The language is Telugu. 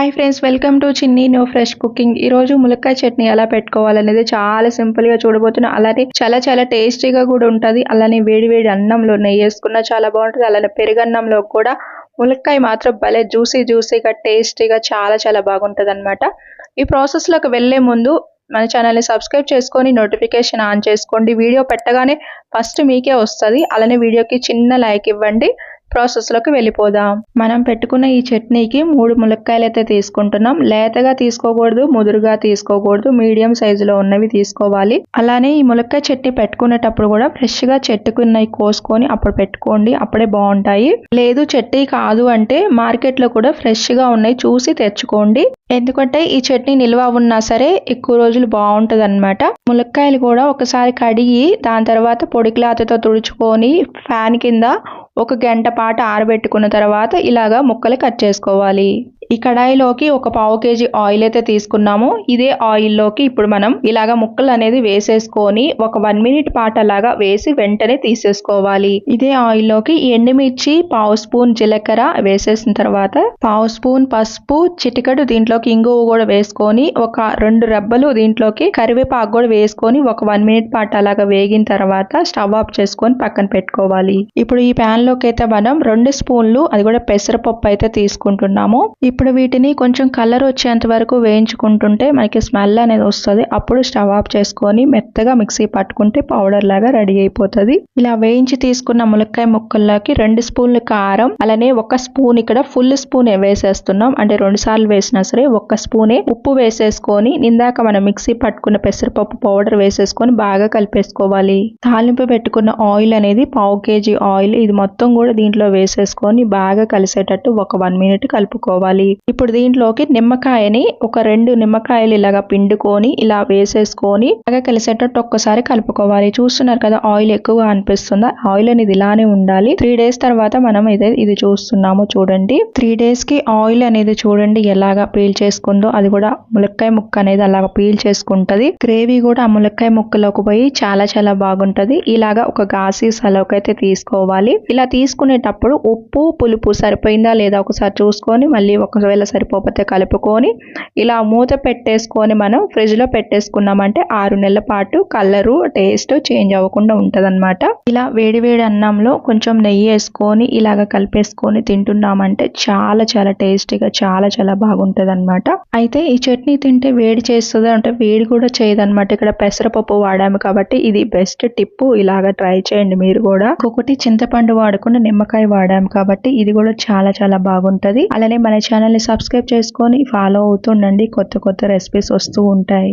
Hi friends welcome to Chinni new fresh cooking ఈరోజు ములక్కాయ చట్నీ ఎలా పెట్టుకోవాలనేది చాలా సింపుల్గా చూడబోతున్నాం. అలానే చాలా చాలా టేస్టీగా కూడా ఉంటుంది. అలానే వేడి వేడి అన్నంలో నెయ్యి వేసుకున్నా చాలా బాగుంటుంది. అలానే పెరుగన్నంలో కూడా ములక్కాయ మాత్రం భలే జ్యూసీ జ్యూసీగా టేస్టీగా చాలా చాలా బాగుంటుంది అనమాట ఈ ప్రాసెస్లోకి వెళ్ళే ముందు మన ఛానల్ని సబ్స్క్రైబ్ చేసుకొని నోటిఫికేషన్ ఆన్ చేసుకోండి. వీడియో పెట్టగానే ఫస్ట్ మీకే వస్తుంది. అలానే వీడియోకి చిన్న లైక్ ఇవ్వండి. ప్రాసెస్లోకి వెళ్ళిపోదాం. మనం పెట్టుకున్న ఈ చట్నీకి మూడు ములక్కాయలు అయితే తీసుకుంటున్నాం. లేతగా తీసుకోకూడదు ముదురుగా తీసుకోకూడదు మీడియం సైజులో ఉన్నవి తీసుకోవాలి. అలానే ఈ ములక్కాయ చట్నీ పెట్టుకునేటప్పుడు కూడా ఫ్రెష్గా చెట్టుకున్నవి కోసుకొని అప్పుడు పెట్టుకోండి. అప్పుడే బాగుంటాయి. లేదు చట్నీ కాదు అంటే మార్కెట్లో కూడా ఫ్రెష్గా ఉన్నాయి చూసి తెచ్చుకోండి. ఎందుకంటే ఈ చట్నీ నిల్వ ఉన్నా సరే ఎక్కువ రోజులు బాగుంటుంది అనమాట ములక్కాయలు కూడా ఒకసారి కడిగి దాని తర్వాత పొడి క్లాత్తో తుడుచుకొని ఫ్యాన్ కింద ఒక గంట పాటు ఆరబెట్టుకున్న తర్వాత ఇలాగా ముక్కలు కట్ చేసుకోవాలి. ఈ కడాయిలోకి ఒక పావు కేజీ ఆయిల్ అయితే తీసుకున్నాము. ఇదే ఆయిల్లోకి ఇప్పుడు మనం ఇలాగ ముక్కలు అనేది వేసేసుకొని ఒక వన్ మినిట్ పాటు అలాగా వేసి వెంటనే తీసేసుకోవాలి. ఇదే ఆయిల్లోకి ఎండుమిర్చి పావు స్పూన్ జీలకర్ర వేసేసిన తర్వాత పావు స్పూన్ పసుపు చిటికడు దీంట్లోకి ఇంగువ కూడా వేసుకొని ఒక రెండు రెబ్బలు దీంట్లోకి కరివేపాకు కూడా వేసుకొని ఒక వన్ మినిట్ పాటు అలాగా వేగిన తర్వాత స్టవ్ ఆఫ్ చేసుకొని పక్కన పెట్టుకోవాలి. ఇప్పుడు ఈ ప్యాన్లోకి అయితే మనం రెండు స్పూన్లు అది కూడా పెసరపప్పు అయితే తీసుకుంటున్నాము. ఇప్పుడు వీటిని కొంచెం కలర్ వచ్చేంత వరకు వేయించుకుంటుంటే మనకి స్మెల్ అనేది వస్తుంది. అప్పుడు స్టవ్ ఆఫ్ చేసుకొని మెత్తగా మిక్సీ పట్టుకుంటే పౌడర్ లాగా రెడీ అయిపోతుంది. ఇలా వేయించి తీసుకున్న ములక్కాయ ముక్కల్లోకి రెండు స్పూన్లు కారం అలానే ఒక స్పూన్ ఇక్కడ ఫుల్ స్పూన్ వేసేస్తున్నాం. అంటే రెండు సార్లు వేసినా సరే ఒక్క స్పూనే ఉప్పు వేసేసుకొని ఇందాక మనం మిక్సీ పట్టుకున్న పెసరపప్పు పౌడర్ వేసేసుకొని బాగా కలిపేసుకోవాలి. తాలింపు పెట్టుకున్న ఆయిల్ అనేది పావు కేజీ ఆయిల్. ఇది మొత్తం కూడా దీంట్లో వేసేసుకొని బాగా కలిసేటట్టు ఒక వన్ మినిట్ కలుపుకోవాలి. ఇప్పుడు దీంట్లోకి నిమ్మకాయని ఒక రెండు నిమ్మకాయలు ఇలాగా పిండుకొని ఇలా వేసేసుకొని బాగా కలిసేటట్టు ఒక్కసారి కలుపుకోవాలి. చూస్తున్నారు కదా ఆయిల్ ఎక్కువగా అనిపిస్తుందా. ఆయిల్ అనేది ఇలానే ఉండాలి. త్రీ డేస్ తర్వాత మనం ఇదే ఇది చూస్తున్నాము చూడండి. త్రీ డేస్కి ఆయిల్ అనేది చూడండి ఎలాగా పీల్ చేసుకుందో. అది కూడా ములక్కాయ ముక్క అనేది అలాగా పీల్ చేసుకుంటది. గ్రేవీ కూడా ఆ ములక్కాయ ముక్కలోకి పోయి చాలా చాలా బాగుంటది. ఇలాగా ఒక గాసి సలోకి అయితే తీసుకోవాలి. ఇలా తీసుకునేటప్పుడు ఉప్పు పులుపు సరిపోయిందా లేదా ఒకసారి చూసుకొని మళ్ళీ ఒక ఒకవేళ సరిపోతే కలుపుకొని ఇలా మూత పెట్టేసుకొని మనం ఫ్రిడ్జ్లో పెట్టేసుకున్నామంటే ఆరు నెలల పాటు కలరు టేస్ట్ చేంజ్ అవ్వకుండా ఉంటుందన్నమాట. ఇలా వేడి వేడి అన్నంలో కొంచెం నెయ్యి వేసుకొని ఇలాగ కలిపేసుకొని తింటున్నామంటే చాలా చాలా టేస్టీగా చాలా చాలా బాగుంటుంది అనమాట అయితే ఈ చట్నీ తింటే వేడి చేస్తుంది? అంటే వేడి కూడా చేయదనమాట ఇక్కడ పెసరపప్పు వాడాము కాబట్టి ఇది బెస్ట్ టిప్పు. ఇలాగ ట్రై చేయండి మీరు కూడా. ఒకటి చింతపండు వాడకుండా నిమ్మకాయ వాడాము కాబట్టి ఇది కూడా చాలా చాలా బాగుంటది. అలానే మన ఛానల్ ఛానల్ని సబ్స్క్రైబ్ చేసుకొని ఫాలో అవుతుండండి. కొత్త కొత్త రెసిపీస్ వస్తూ ఉంటాయి.